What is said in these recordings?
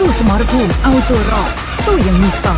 Ісус Маркун, авторок, своє місто.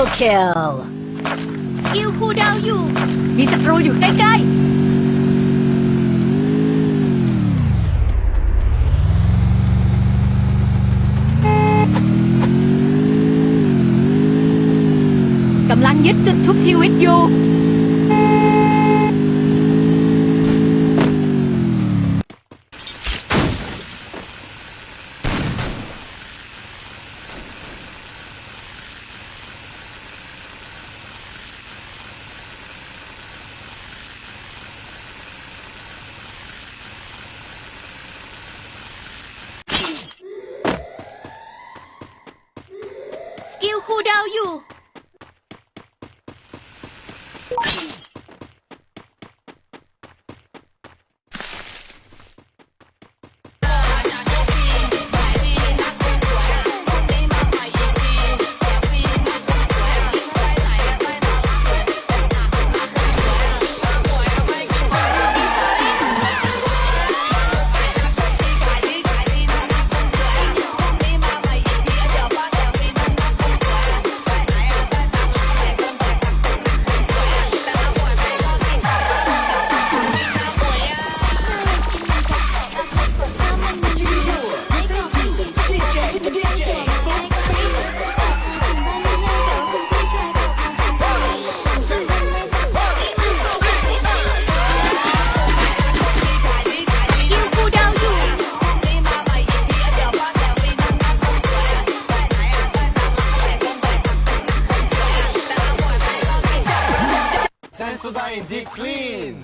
Double kill สกิลคูลดาวอยู่ มีศัตรูอยู่ใกล้ๆ กำลังยึดจุดทุกชีวิตอยู่ allow you.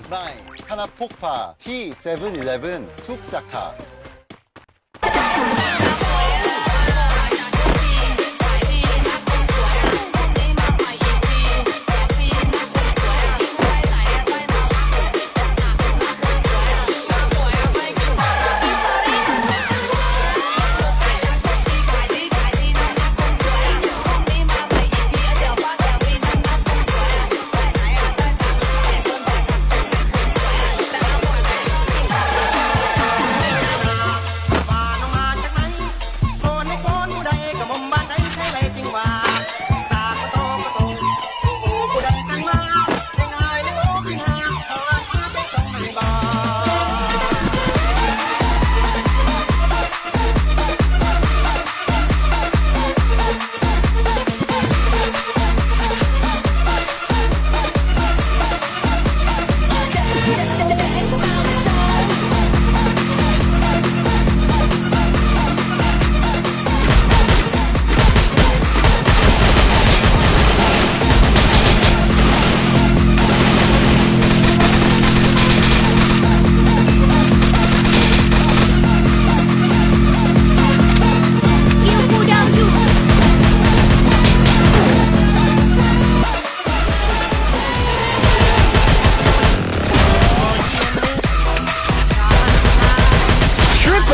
룸라인, 산악폭파, T711, 툭사카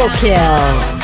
kill.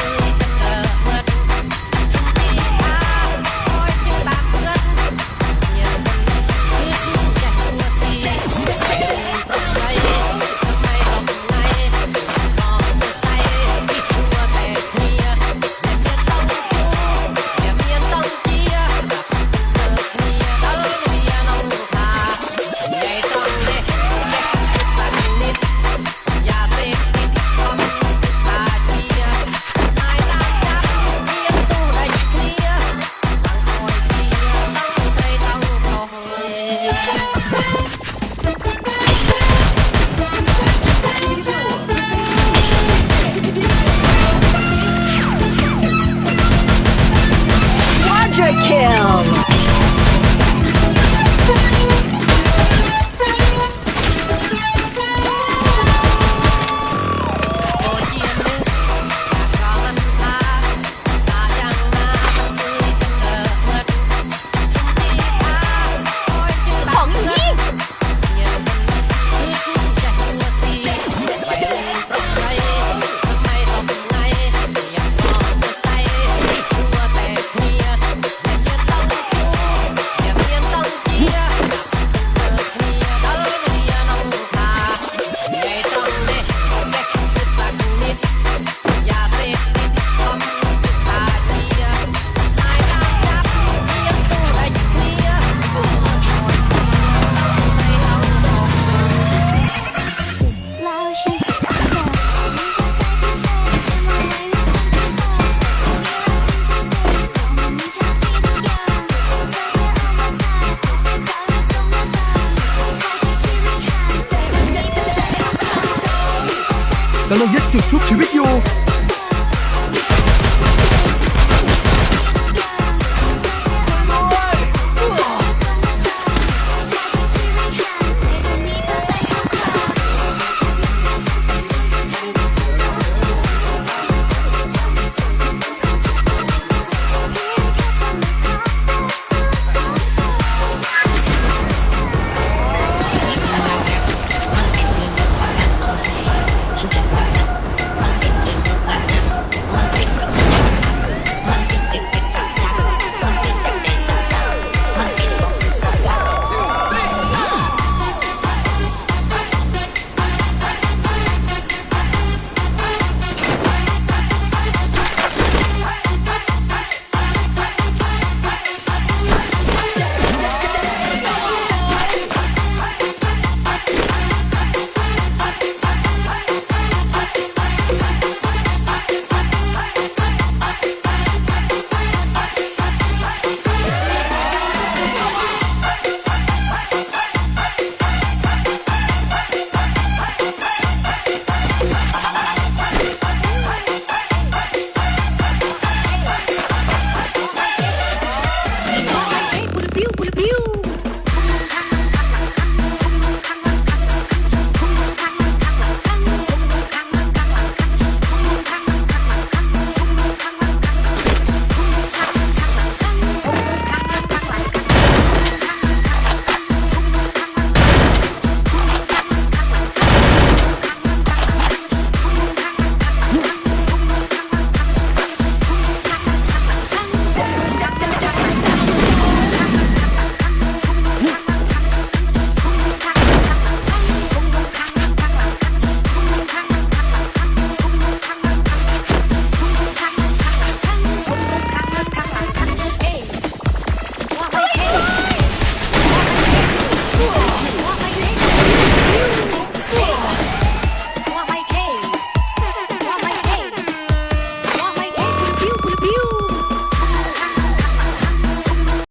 กำลังยึดจุดชุบชีวิตอยู่